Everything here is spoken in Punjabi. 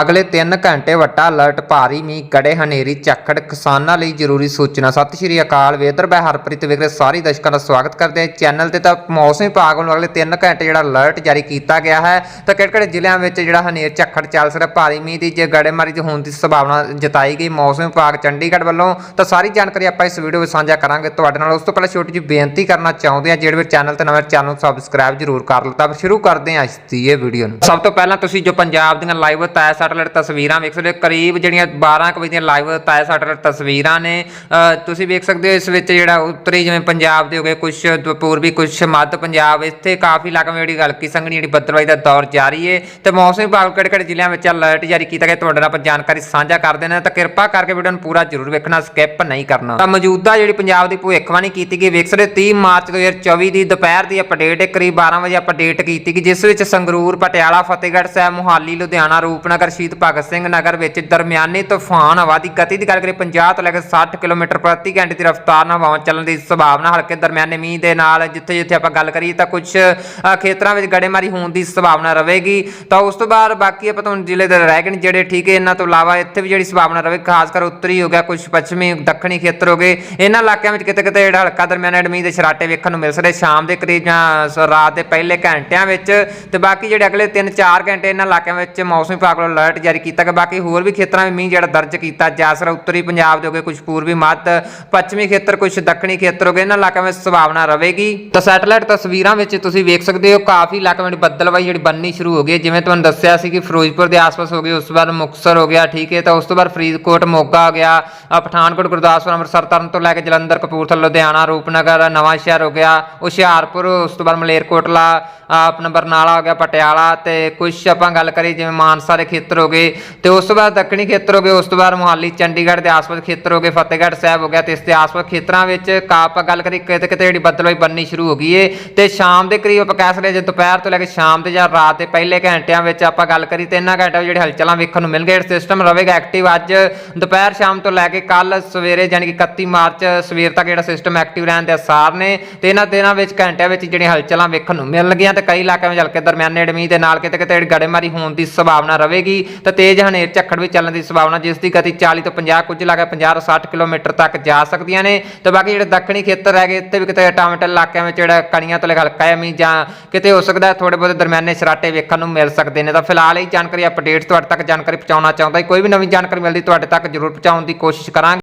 ਅਗਲੇ 3 ਘੰਟੇ ਵੱਟਾ ਅਲਰਟ, ਭਾਰੀ ਮੀਂਹ, ਗੜੇ ਹਨੇਰੀ ਝੱਖੜ ਕਿਸਾਨਾਂ ਲਈ ਜ਼ਰੂਰੀ ਸੂਚਨਾ। ਸਤਿ ਸ਼੍ਰੀ ਅਕਾਲ, ਵੇਦਰ ਬੈ ਹਰਪ੍ਰੀਤ ਵਿਗਰੇ ਸਾਰੇ ਦਰਸ਼ਕਾਂ ਦਾ ਸਵਾਗਤ ਕਰਦੇ ਹਾਂ। ਚੈਨਲ ਤੇ ਤਾਂ ਮੌਸਮ ਵਿਭਾਗ ਵੱਲੋਂ ਅਗਲੇ 3 ਘੰਟੇ ਜਿਹੜਾ ਅਲਰਟ ਜਾਰੀ ਕੀਤਾ ਗਿਆ ਹੈ। ਤਾਂ ਕਿਹੜੇ ਕਿਹੜੇ ਜ਼ਿਲ੍ਹਿਆਂ ਵਿੱਚ ਜਿਹੜਾ ਹਨੇਰ ਝੱਖੜ ਚੱਲ ਸਕਦਾ, ਭਾਰੀ ਮੀਂਹ ਦੀ ਜੇ ਗੜੇਮਾਰੀ ਦੀ ਹੋਣ ਦੀ ਸੰਭਾਵਨਾ ਜਤਾਈ ਗਈ ਮੌਸਮ ਵਿਭਾਗ ਚੰਡੀਗੜ੍ਹ ਵੱਲੋਂ, ਤਾਂ ਸਾਰੀ ਜਾਣਕਾਰੀ ਆਪਾਂ ਇਸ ਵੀਡੀਓ ਵਿੱਚ ਸਾਂਝਾ ਕਰਾਂਗੇ। ਤੁਹਾਡੇ ਨਾਲ ਉਸ ਤੋਂ ਪਹਿਲਾਂ ਛੋਟੀ ਜਿਹੀ ਬੇਨਤੀ ਕਰਨਾ ਚਾਹੁੰਦੇ ਹਾਂ, ਜਿਹੜੇ ਵੀ ਚੈਨਲ ਤੇ ਨਵੇਂ ਚੈਨਲ ਨੂੰ ਸਬਸਕ੍ਰਾਈਬ ਜ਼ਰੂਰ ਕਰ ਲਓ। ਤਾਂ ਸ਼ੁਰੂ ਕਰਦੇ ਹਾਂ ਅੱਜ ਦੀ ਇਹ ਵੀਡੀਓ ਨੂੰ। ਸਭ ਤੋਂ ਪਹਿਲਾਂ ਤੁਸੀਂ ਜੋ ਪੰਜਾਬ ਦੀਆਂ ਲਾਈਵ ਤਾਇਆ ਸੈਟੇਲਾਈਟ ਤਸਵੀਰਾਂ ਵੇਖ ਸਕਦੇ ਹੋ। ਕਰੀਬ ਜਿਹੜੀਆਂ 12 ਕੁ ਵਜੇ ਦੀਆਂ ਲਾਈਵ ਤਾਇਆ ਸੈਟੇਲਾਈਟ ਤਸਵੀਰਾਂ ਨੇ। ਤੁਸੀਂ ਵੇਖ ਸਕਦੇ ਹੋ ਇਸ ਵਿੱਚ ਜਿਹੜਾ ਉੱਤਰੀ ਜਿਵੇਂ ਪੰਜਾਬ ਦੇ ਹੋ ਕੁਝ ਪੂਰਬੀ ਕੁਝ ਮੱਧ ਪੰਜਾਬ, ਇੱਥੇ ਕਾਫੀ ਇਲਾਕਿਆਂ ਵਿੱਚ ਜਿਹੜੀ ਹਲਕੀ ਸੰਘਣੀ ਜਿਹੜੀ ਬੱਦਲਵਾਈ ਦਾ ਦੌਰ ਜਾਰੀ ਹੈ ਤੇ ਮੌਸਮ ਵਿਭਾਗ ਕਿਹੜੇ ਕਿਹੜੇ ਜ਼ਿਲ੍ਹਿਆਂ ਵਿੱਚ ਅਲਰਟ ਜਾਰੀ ਕੀਤਾ ਗਿਆ, ਤੁਹਾਡੇ ਨਾਲ ਆਪਾਂ ਜਾਣਕਾਰੀ ਸਾਂਝਾ ਕਰਦੇ ਨੇ ਤਾਂ ਕਿਰਪਾ ਕਰਕੇ ਵੀਡੀਓ ਨੂੰ ਪੂਰਾ ਜ਼ਰੂਰ ਵੇਖਣਾ ਸਕਿਪ ਨਹੀਂ ਕਰਨਾ। ਤਾਂ ਮੌਜੂਦਾ ਜਿਹੜੀ ਪੰਜਾਬ ਦੀ ਭਵਿੱਖਬਾਣੀ ਕੀਤੀ ਗਈ, ਵੇਖ ਸਕਦੇ ਹੋ 30 ਮਾਰਚ 2024 ਦੀ ਦੁਪਹਿਰ ਦੀ ਅਪਡੇਟ ਹੈ ਕਰੀਬ 12 ਵਜੇ ਅਪਡੇਟ ਕੀਤੀ ਗਈ, ਜਿਸ ਵਿੱਚ ਸੰਗਰੂਰ, ਪਟਿਆਲਾ, ਫਤਿਹਗੜ੍ਹ ਸਾਹਿਬ, ਮੁਹਾਲੀ, ਲੁਧਿਆਣਾ, ਰੂਪਨਗਰ ਸ਼ਹੀਦ ਭਗਤ ਸਿੰਘ ਨਗਰ ਵਿੱਚ ਦਰਮਿਆਨੀ ਤੂਫਾਨ ਹਵਾ ਦੀ ਗਤੀ ਦੀ ਗੱਲ ਕਰੀਏ 50 ਤੋਂ ਲੈ ਕੇ 60 ਕਿਲੋਮੀਟਰ ਪ੍ਰਤੀ ਘੰਟੇ ਦੀ ਰਫ਼ਤਾਰ ਨਾਲ ਹਵਾ ਚੱਲਣ ਦੀ ਸੰਭਾਵਨਾ, ਹਲਕੇ ਦਰਮਿਆਨੇ ਮੀਂਹ ਦੇ ਨਾਲ ਜਿੱਥੇ ਜਿੱਥੇ ਆਪਾਂ ਗੱਲ ਕਰੀਏ ਤਾਂ ਕੁਝ ਖੇਤਰਾਂ ਵਿੱਚ ਗੜੇਮਾਰੀ ਹੋਣ ਦੀ ਸੰਭਾਵਨਾ ਰਹੇਗੀ। ਤਾਂ ਉਸ ਤੋਂ ਬਾਅਦ ਬਾਕੀ ਆਪਾਂ ਤੁਹਾਨੂੰ ਜ਼ਿਲ੍ਹੇ ਦੇ ਰਹਿ ਗਏ ਜਿਹੜੇ ਠੀਕ ਹੈ, ਇਹਨਾਂ ਤੋਂ ਇਲਾਵਾ ਇੱਥੇ ਵੀ ਜਿਹੜੀ ਸੰਭਾਵਨਾ ਰਹੇ ਖਾਸ ਕਰ ਉੱਤਰੀ ਹੋ ਗਿਆ ਕੁਝ ਪੱਛਮੀ, ਦੱਖਣੀ ਖੇਤਰ ਹੋ ਗਏ, ਇਹਨਾਂ ਇਲਾਕਿਆਂ ਵਿੱਚ ਕਿਤੇ ਕਿਤੇ ਜਿਹੜਾ ਹਲਕਾ ਦਰਮਿਆਨਾ ਮੀਂਹ ਦੇ ਛਰਾਟੇ ਵੇਖਣ ਨੂੰ ਮਿਲ ਸਕਦੇ, ਸ਼ਾਮ ਦੇ ਕਰੀਬ ਜਾਂ ਰਾਤ ਦੇ ਪਹਿਲੇ ਘੰਟਿਆਂ ਵਿੱਚ, ਤੇ ਬਾਕੀ ਜਿਹੜੇ ਅਗਲੇ 3-4 ਘੰਟੇ ਇਹਨਾਂ ਇਲਾਕਿਆਂ ਵਿੱਚ ਮੌਸਮੀ ਵਿਭਾਗ ਵੱਲੋਂ ਅਲਰਟ ਜਾਰੀ ਕੀਤਾ ਗਿਆ ਬਾਕੀ ਹੋਰ ਵੀ ਖੇਤਰਾਂ ਵਿੱਚ ਮੀਂਹ ਜਿਹੜਾ ਦਰਜ ਕੀਤਾ ਜਾ ਸਕਦਾ, ਉੱਤਰੀ ਪੰਜਾਬ ਦੇ ਹੋ ਗਏ, ਕੁਝ ਪੂਰਬੀ, ਮੱਧ, ਪੱਛਮੀ ਖੇਤਰ, ਕੁਝ ਦੱਖਣੀ ਖੇਤਰ ਹੋ ਗਏ, ਇਹਨਾਂ ਇਲਾਕਿਆਂ ਵਿੱਚ ਸੰਭਾਵਨਾ ਰਹੇਗੀ ਤਾਂ ਸੈਟੇਲਾਈਟ ਤਸਵੀਰਾਂ ਵਿੱਚ ਤੁਸੀਂ ਵੇਖ ਸਕਦੇ ਹੋ, ਕਾਫੀ ਇਲਾਕਿਆਂ ਵਿੱਚ ਬੱਦਲਵਾਈ ਜਿਹੜੀ ਬੰਨੀ ਸ਼ੁਰੂ ਹੋ ਗਈ ਹੈ। ਜਿਵੇਂ ਤੁਹਾਨੂੰ ਦੱਸਿਆ ਸੀ ਕਿ ਫਿਰੋਜ਼ਪੁਰ ਦੇ ਆਸ-ਪਾਸ ਹੋ ਗਈ ਉਸ ਤੋਂ ਬਾਅਦ ਮੁਕਤਸਰ ਹੋ ਗਿਆ, ਠੀਕ ਹੈ ਤਾਂ ਉਸ ਤੋਂ ਬਾਅਦ ਫਰੀਦਕੋਟ, ਮੋਗਾ ਹੋ ਗਿਆ ਪਠਾਨਕੋਟ, ਗੁਰਦਾਸਪੁਰ, ਅੰਮ੍ਰਿਤਸਰ ਤਰਨ ਤੋਂ ਲੈ ਕੇ ਜਲੰਧਰ, ਕਪੂਰਥਲਾ, ਲੁਧਿਆਣਾ, ਰੂਪਨਗਰ, ਨਵਾਂ ਸ਼ਹਿਰ ਹੋ ਗਿਆ, ਹੁਸ਼ਿਆਰਪੁਰ, ਉਸ ਤੋਂ ਬਾਅਦ ਮਲੇਰਕੋਟਲਾ ਆਪਣਾ ਬਰਨਾਲਾ ਹੋ ਗਿਆ, ਪਟਿਆਲਾ ਤੇ ਕੁਝ ਆਪਾਂ ਗੱਲ ਕਰੀ ਜਿਵੇਂ ਮਾਨਸਾ ਦੇ ਖੇਤਰ ਖੇਤਰ ਹੋ ਗਏ ਤੇ ਉਸ ਤੋਂ ਬਾਅਦ ਦੱਖਣੀ ਖੇਤਰ ਹੋ ਗਏ, ਉਸ ਤੋਂ ਬਾਅਦ ਮੁਹਾਲੀ, ਚੰਡੀਗੜ੍ਹ ਦੇ ਆਸ-ਪਾਸ ਖੇਤਰ ਹੋ ਗਏ, ਫਤਿਹਗੜ੍ਹ ਸਾਹਿਬ ਹੋ ਗਿਆ ਤੇ ਇਸ ਦੇ ਆਸ-ਪਾਸ ਖੇਤਰਾਂ ਵਿੱਚ ਕਾ ਆਪਾਂ ਗੱਲ ਕਰੀ ਕਿਤੇ ਕਿਤੇ ਜਿਹੜੀ ਬੱਦਲਵਾਈ ਬੰਨੀ ਸ਼ੁਰੂ ਹੋ ਗਈ ਏ ਤੇ ਸ਼ਾਮ ਦੇ ਕਰੀਬ ਆਪਾਂ ਕਹਿ ਸਕਦੇ ਜੇ ਦੁਪਹਿਰ ਤੋਂ ਲੈ ਕੇ ਸ਼ਾਮ ਦੇ ਜਾਂ ਰਾਤ ਦੇ ਪਹਿਲੇ ਘੰਟਿਆਂ ਵਿੱਚ ਆਪਾਂ ਗੱਲ ਕਰੀ ਤੇ ਇਹਨਾਂ ਘੰਟਿਆਂ ਵਿੱਚ ਜਿਹੜੇ ਹਲਚਲਾਂ ਵੇਖਣ ਨੂੰ ਮਿਲ ਮਿਲਣਗੇ ਸਿਸਟਮ ਰਹੇਗਾ ਐਕਟਿਵ ਅੱਜ, ਦੁਪਹਿਰ ਸ਼ਾਮ ਤੋਂ ਲੈ ਕੇ ਕੱਲ ਸਵੇਰੇ ਯਾਨੀ ਕਿ 31 ਮਾਰਚ ਸਵੇਰ ਤੱਕ ਜਿਹੜਾ ਸਿਸਟਮ ਐਕਟਿਵ ਰਹਿਣ ਦੇ ਅਸਾਰ ਨੇ ਤੇ ਇਹਨਾਂ ਦਿਨਾਂ ਵਿੱਚ ਘੰਟਿਆਂ ਵਿੱਚ ਜਿਹੜੀਆਂ ਹਲਚਲਾਂ ਵੇਖਣ ਨੂੰ ਮਿਲਣਗੀਆਂ ਤੇ ਕਈ ਇਲਾਕਿਆਂ ਵਿੱਚ ਹਲਕੇ ਦਰਮਿਆਨੇ ਮੀਂਹ ਦੇ ਨਾਲ ਕਿਤੇ ਕਿਤੇ ਜਿਹੜੀ ਗੜੇਮਾਰੀ ਹੋਣ ਦੀ ਸੰਭਾਵਨਾ ਰਹੇਗੀ। ਤੇ ਤੇਜ਼ ਹਨੇਰ ਝੱਖੜ ਵੀ ਚੱਲਣ ਦੀ ਸੰਭਾਵਨਾ ਜਿਸ ਦੀ ਗਤੀ 40 ਤੋਂ 50 ਕੁਝ ਇਲਾਕੇ 50 ਤੋਂ 60 ਕਿਲੋਮੀਟਰ ਤੱਕ ਜਾ ਸਕਦੀਆਂ ਨੇ। ਤੇ ਬਾਕੀ ਜਿਹੜੇ ਦੱਖਣੀ ਖੇਤਰ ਹੈਗੇ, ਇੱਥੇ ਵੀ ਕਿਤੇ ਟਾਮਟਲ ਇਲਾਕਿਆਂ ਵਿੱਚ ਜਿਹੜਾ ਕਣੀਆਂ ਤੋਂ ਹਲਕਾ ਹੈ, ਮੀਂਹ ਜਾਂ ਕਿਤੇ ਹੋ ਸਕਦਾ ਥੋੜੇ ਬਹੁਤੇ ਦਰਮਿਆਨੇ ਸਰਾਟੇ ਵੇਖਣ ਨੂੰ ਮਿਲ ਸਕਦੇ ਨੇ। ਤਾਂ ਫਿਲਹਾਲ ਇਹ ਜਾਣਕਾਰੀ ਅਪਡੇਟਸ ਤੁਹਾਡੇ ਤੱਕ ਜਾਣਕਾਰੀ ਪਹੁੰਚਾਉਣਾ ਚਾਹੁੰਦਾ ਕੋਈ ਵੀ ਨਵੀਂ ਜਾਣਕਾਰੀ ਮਿਲਦੀ, ਤੁਹਾਡੇ ਤੱਕ ਜ਼ਰੂਰ ਪਹੁੰਚਾਉਣ ਦੀ ਕੋਸ਼ਿਸ਼ ਕਰਾਂਗੇ।